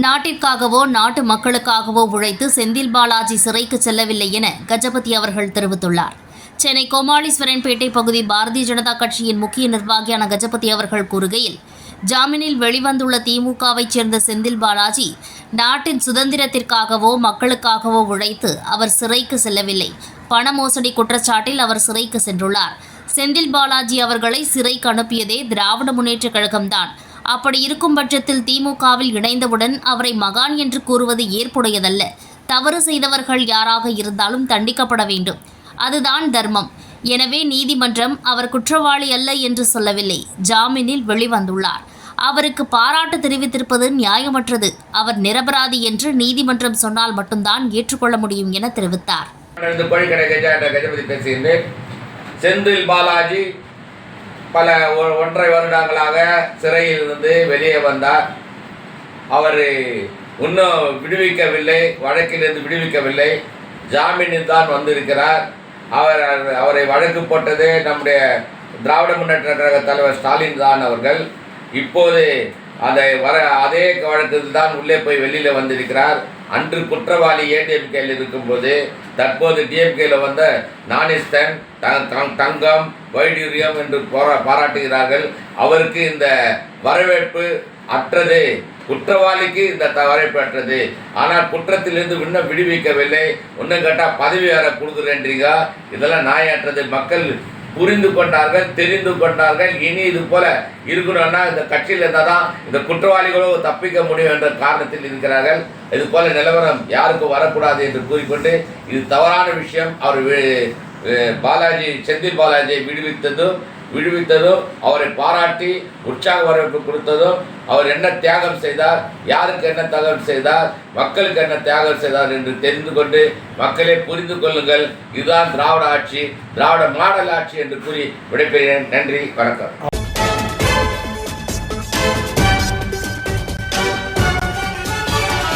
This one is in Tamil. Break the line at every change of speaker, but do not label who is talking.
நாட்டிற்காகவோ நாட்டு மக்களுக்காகவோ உழைத்து செந்தில் பாலாஜி சிறைக்கு செல்லவில்லை என கஜபதி அவர்கள் தெரிவித்துள்ளார். சென்னை கோமாளீஸ்வரன்பேட்டை பகுதி பாரதிய ஜனதா கட்சியின் முக்கிய நிர்வாகியான கஜபதி அவர்கள் கூறுகையில் ஜாமீனில் வெளிவந்துள்ள திமுகவைச் சேர்ந்த செந்தில் பாலாஜி நாட்டின் சுதந்திரத்திற்காகவோ மக்களுக்காகவோ உழைத்து அவர் சிறைக்கு செல்லவில்லை. பண மோசடி குற்றச்சாட்டில் அவர் சிறைக்கு சென்றுள்ளார். செந்தில் பாலாஜி அவர்களை சிறைக்கு அனுப்பியதே திராவிட முன்னேற்றக் கழகம்தான். அப்படி இருக்கும் பட்சத்தில் திமுகவில் இணைந்தவுடன் அவரை மகான் என்று கூறுவது ஏற்புடையதல்ல. தவறு செய்தவர்கள் யாராக இருந்தாலும் தண்டிக்கப்பட வேண்டும். அதுதான் தர்மம். எனவே நீதிமன்றம் அவர் குற்றவாளி அல்ல என்று சொல்லவில்லை. ஜாமீனில் வெளிவந்துள்ளார். அவருக்கு பாராட்டு தெரிவித்திருப்பது நியாயமற்றது. அவர் நிரபராதி என்று நீதிமன்றம் சொன்னால் மட்டும்தான் ஏற்றுக்கொள்ள முடியும் என தெரிவித்தார்.
செந்தில் பாலாஜி பல ஒ- ஒன்றரை வருடங்களாக சிறையில் இருந்து வெளியே வந்தார். அவர் இன்னும் விடுவிக்கவில்லை வழக்கிலிருந்து விடுவிக்கவில்லை. ஜாமீனில் தான் வந்திருக்கிறார். அவர் அவரை வழக்கு போட்டது நம்முடைய திராவிட முன்னேற்ற கழக தலைவர் ஸ்டாலின் தான் அவர்கள். இப்போது அதை வர அதே வழக்கில் தான் உள்ளே போய் வெளியில் வந்திருக்கிறார். அன்று குற்றவாளி ஏடிஎம்கேயில் இருக்கும்போது தற்போது டிஎம்கேயில் வந்த நானிஸ்தன் த- தங் தங்கம் வைடூரியம் என்று போரா பாராட்டுகிறார்கள். அவருக்கு இந்த வரவேற்பு அற்றது. குற்றவாளிக்கு இந்த த- வரவேற்பு அற்றது. ஆனால் குற்றத்திலிருந்து இன்னும் விடுவிக்கவில்லை. ஒன்றும் கேட்டால் பதவி வேற கொடுக்குறேன்றீங்க. இதெல்லாம் நியாயற்றது மக்கள் புரிந்து கொண்டார்கள் தெரிந்து கொண்டார்கள். இனி இது போல இருக்கணும்னா இந்த கட்சியில் இருந்தால் தான் இந்த குற்றவாளிகளோ தப்பிக்க முடியும் என்ற காரணத்தில் இருக்கிறார்கள். இது போல நிலவரம் யாருக்கும் வரக்கூடாது என்று கூறிக்கொண்டு இது தவறான விஷயம். அவர் பாலாஜி செந்தில் பாலாஜியை விடுவித்ததும் விடுவித்ததோ அவரை பாராட்டி உற்சாக வரவேற்பு கொடுத்ததோ அவர் என்ன தியாகம் செய்தார் யாருக்கு என்ன தியாகம் செய்தார் மக்களுக்கு என்ன தியாகம் செய்தார் என்று தெரிந்து கொண்டு மக்களே புரிந்து கொள்ளுங்கள். இதுதான் திராவிட ஆட்சி திராவிட மாடல் ஆட்சி என்று கூறி விடைபெறுகிறேன். நன்றி வணக்கம்.